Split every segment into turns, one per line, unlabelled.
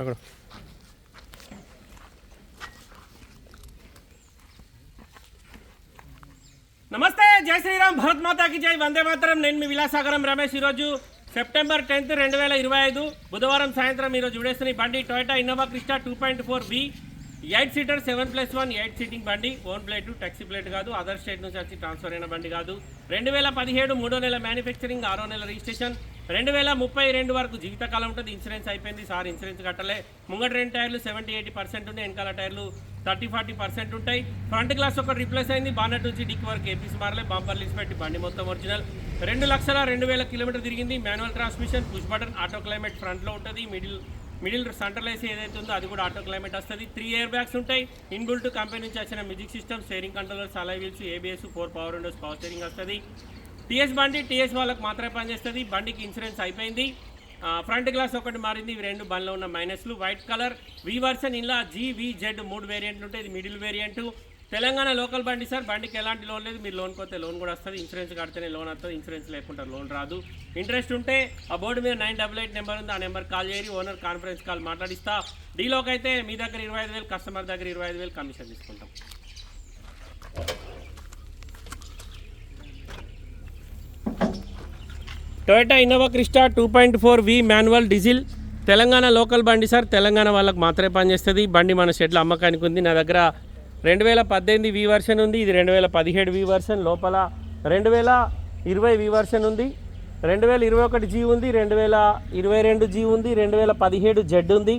అక్కడ నమస్తే జై శ్రీరామ్ భరత్ మాతాకి జై వందే మాతరం. నేను మీ విలాసాగరం రమేష్. ఈరోజు సెప్టెంబర్ టెన్త్ రెండు వేల ఇరవై ఐదు బుధవారం సాయంత్రం ఈరోజు విడేస్తున్న బండి Toyota Innova Crysta two point four B eight seater seven plus one eight seating బండి. ఓన్ ప్లేట్ టాక్సీ ప్లేట్ కాదు అదర్ స్టేట్ నుంచి వచ్చి ట్రాన్స్ఫర్ అయిన బండి కాదు. రెండు వేల పదిహేడు మూడో నెల మ్యానుఫ్యాక్చరింగ్ ఆరో నెల రిజిస్ట్రేషన్ రెండు వేల ముప్పై రెండు వరకు జీవితకాలం ఉంటుంది. ఇన్సూరెన్స్ అయిపోయింది. సార్ ఇన్సూరెన్స్ కట్టలే. ముంగట రెండు టైర్లు సెవెంటీ ఎయిటీ పర్సెంట్ ఉన్నాయి. వెనకాల టైర్లు థర్టీ ఫార్టీ పర్సెంట్ ఉంటాయి. ఫ్రంట్ గ్లాస్ ఒకటి రిప్లేస్ అయింది. బానట్ నుంచి డిక్ వరకు ఏపీస్ మారలే. బంపర్ లీస్ పెట్టి బండి మొత్తం ఒరిజినల్. రెండు లక్షల రెండు వేల కిలోమీటర్ తిరిగింది. Manual transmission push button auto climate ఫ్రంట్లో ఉంటుంది. మిడిల్ మిడిల్ సెంట్రల్ ఏసీ ఏదైతే ఉందో అది కూడా ఆటో క్లైమేట్ వస్తుంది. త్రీ ఇయర్ బ్యాగ్స్ ఉంటాయి. ఇన్బుల్ట్ కంపెనీ నుంచి వచ్చిన music system steering controllers alloy wheels ABS four power windows power steering వస్తుంది. టీఎస్ బండి టీఎస్ వాళ్ళకి మాత్రమే పనిచేస్తుంది. బండికి ఇన్సూరెన్స్ అయిపోయింది. ఫ్రంట్ గ్లాస్ ఒకటి మారింది. ఇవి రెండు బండ్లో ఉన్న మైనస్లు. వైట్ కలర్ వి వర్షన్ ఇలా జీ జెడ్ మూడు వేరియంట్లు ఉంటాయి. ఇది మిడిల్ వేరియంట్ తెలంగాణ లోకల్ బండి సార్. బండికి ఎలాంటి లోన్ లేదు. మీరు లోన్ పోతే లోన్ కూడా వస్తుంది. ఇన్సూరెన్స్ కడితేనే లోన్ వస్తుంది. ఇన్సూరెన్స్ లేకుండా లోన్ రాదు. ఇంట్రెస్ట్ ఉంటే ఆ బోర్డు మీద నైన్ డబల్ ఎయిట్ నెంబర్ ఉంది. ఆ నెంబర్ కాల్ చేయరి ఓనర్ కాన్ఫరెన్స్ కాల్ మాట్లాడిస్తా. డీలోకి అయితే మీ దగ్గర ఇరవై ఐదు వేలు కస్టమర్ దగ్గర ఇరవై ఐదు వేలు కమిషన్ తీసుకుంటాం. Toyota Innova Crysta two point four V manual diesel Telangana local బండి సార్. తెలంగాణ వాళ్ళకి మాత్రమే పనిచేస్తుంది. బండి మన షెడ్లో అమ్మకానికి ఉంది. నా దగ్గర రెండు వేల పద్దెనిమిది వి వర్షన్ ఉంది. ఇది రెండు వేల పదిహేడు వి వర్షన్ లోపల రెండు వేల ఇరవై వి వర్షన్ ఉంది. రెండు వేల ఇరవై ఒకటి జీ ఉంది. రెండు వేల ఇరవై రెండు జీ ఉంది. రెండు వేల పదిహేడు జెడ్ ఉంది.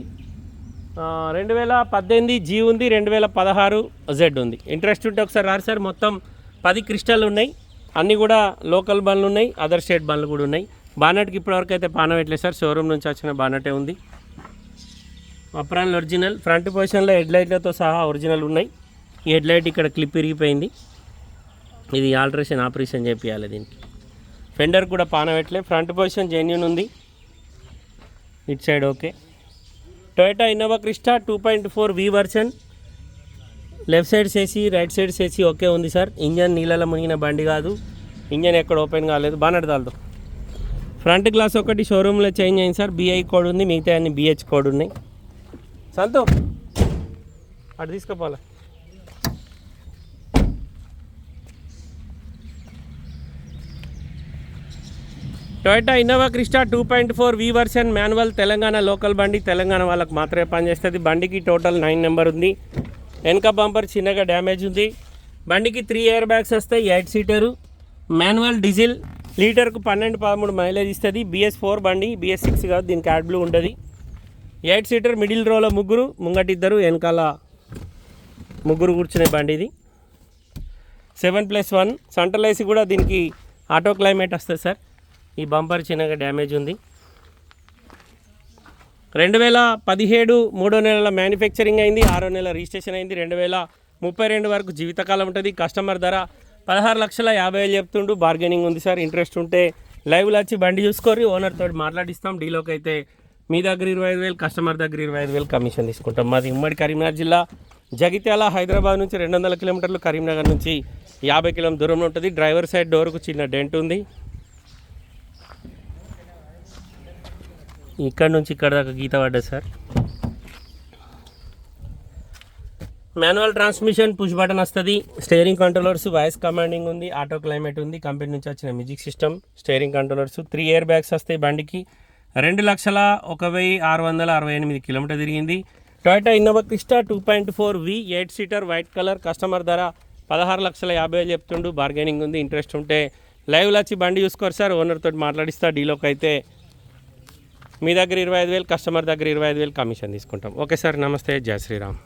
రెండు వేల పద్దెనిమిది జీ ఉంది. రెండు వేల పదహారు జెడ్ ఉంది. ఇంట్రెస్ట్ ఉంటే ఒకసారి రారు సార్. మొత్తం పది క్రిస్టల్ ఉన్నాయి అన్నీ కూడా లోకల్ బండ్లు ఉన్నాయి అదర్ స్టేట్ బండ్లు కూడా ఉన్నాయి. బానట్కి ఇప్పటివరకు అయితే పాన పెట్టలేదు సార్ షోరూమ్ నుంచి వచ్చిన బానటే ఉంది. అప్రాన్ ఒరిజినల్ ఫ్రంట్ పొజిషన్లో హెడ్ లైట్లతో సహా ఒరిజినల్ ఉన్నాయి. ఈ హెడ్ లైట్ ఇక్కడ క్లిప్ ఇరిగిపోయింది ఇది ఆల్ట్రేషన్ ఆపరేషన్ చేపియాలి దీనికి. ఫెండర్ కూడా పాన పెట్టలే ఫ్రంట్ పొజిషన్ జెన్యున్ ఉంది. It side okay Toyota Innova Crysta two point four V version left side సేసి రైట్ సైడ్ సేసి ఓకే ఉంది సార్. ఇంజన్ నీళ్ళలో మునిగిన బండి కాదు. ఇంజన్ ఎక్కడ ఓపెన్ కాలేదు. బాగా దాల్తో ఫ్రంట్ గ్లాస్ ఒకటి షోరూంలో చేంజ్ అయింది సార్. బిఐ కోడ్ ఉంది. మిగతా అన్ని బిహెచ్ కోడ్ ఉన్నాయి. సంతో అటు తీసుకుపోవాలా Toyota Innova Crysta two point four V version manual Telangana local బండి. తెలంగాణ వాళ్ళకి మాత్రమే పనిచేస్తుంది. బండికి టోటల్ నైన్ నెంబర్ ఉంది. వెనక బంపర్ చిన్నగా డ్యామేజ్ ఉంది. బండికి త్రీ ఇయర్ బ్యాగ్స్ వస్తాయి ఎయిట్ సీటరు మాన్యువల్ డీజిల్ లీటర్కు పన్నెండు పదమూడు మైలేజ్ ఇస్తుంది. బిఎస్ ఫోర్ బండి బిఎస్ సిక్స్ కాదు దీనికి యాడ్ బ్లూ ఉంటుంది ఎయిట్ సీటర్ మిడిల్ రోలో ముగ్గురు ముంగటి ఇద్దరు వెనకాల ముగ్గురు కూర్చునే బండి ఇది. Seven plus one central AC కూడా దీనికి ఆటో క్లైమేట్ వస్తుంది సార్. ఈ బంపర్ చిన్నగా డ్యామేజ్ ఉంది. రెండు వేల పదిహేడు మూడో నెలల మ్యానుఫ్యాక్చరింగ్ అయింది ఆరో నెల రిజిస్ట్రేషన్ అయింది. రెండు వేల ముప్పై రెండు వరకు జీవితకాలం ఉంటుంది. కస్టమర్ ధర పదహారు లక్షల యాభై వేలు చెప్తుండు. బార్గెనింగ్ ఉంది సార్. ఇంట్రెస్ట్ ఉంటే లైవ్లో వచ్చి బండి చూసుకొని ఓనర్తో మాట్లాడిస్తాం. డీలోకి అయితే మీ దగ్గర ఇరవై ఐదు వేలు కస్టమర్ దగ్గర ఇరవై ఐదు వేలు కమిషన్ తీసుకుంటాం. మాది ఉమ్మడి కరీంనగర్ జిల్లా. జగిత్యాల హైదరాబాద్ నుంచి రెండు వందల కిలోమీటర్లు కరీంనగర్ నుంచి యాభై కిలోమీటర్ దూరంలో ఉంటుంది. డ్రైవర్ సైడ్ డోర్కు చిన్న డెంట్ ఉంది. ఇక్కడ నుంచి ఇక్కడ దాకా గీత పడ్డది sir. Manual transmission push button వస్తుంది. స్టేరింగ్ కంట్రోలర్స్ వాయిస్ కమాండింగ్ ఉంది ఆటో క్లైమేట్ ఉంది కంపెనీ నుంచి వచ్చిన music system steering controllers three airbags వస్తాయి బండికి. రెండు లక్షల ఒక వెయ్యి ఆరు వందల అరవై ఎనిమిది కిలోమీటర్ తిరిగింది. Toyota Innova Crysta two point four V eight seater white colour customer ధర పదహారు లక్షల యాభై వేలు చెప్తుండు బార్గెనింగ్ ఉంది ఇంట్రెస్ట్ ఉంటే. లైవ్లో వచ్చి బండి చూసుకోరు సార్ ఓనర్ తోటి మాట్లాడిస్తా డీలోకి అయితే మీ దగ్గర ఇరవై ఐదు వేలు కస్టమర్ దగ్గర ఇరవై ఐదు వేలు కమిషన్ తీసుకుంటాం. ఓకే సార్ నమస్తే. జయ శ్రీరామ్.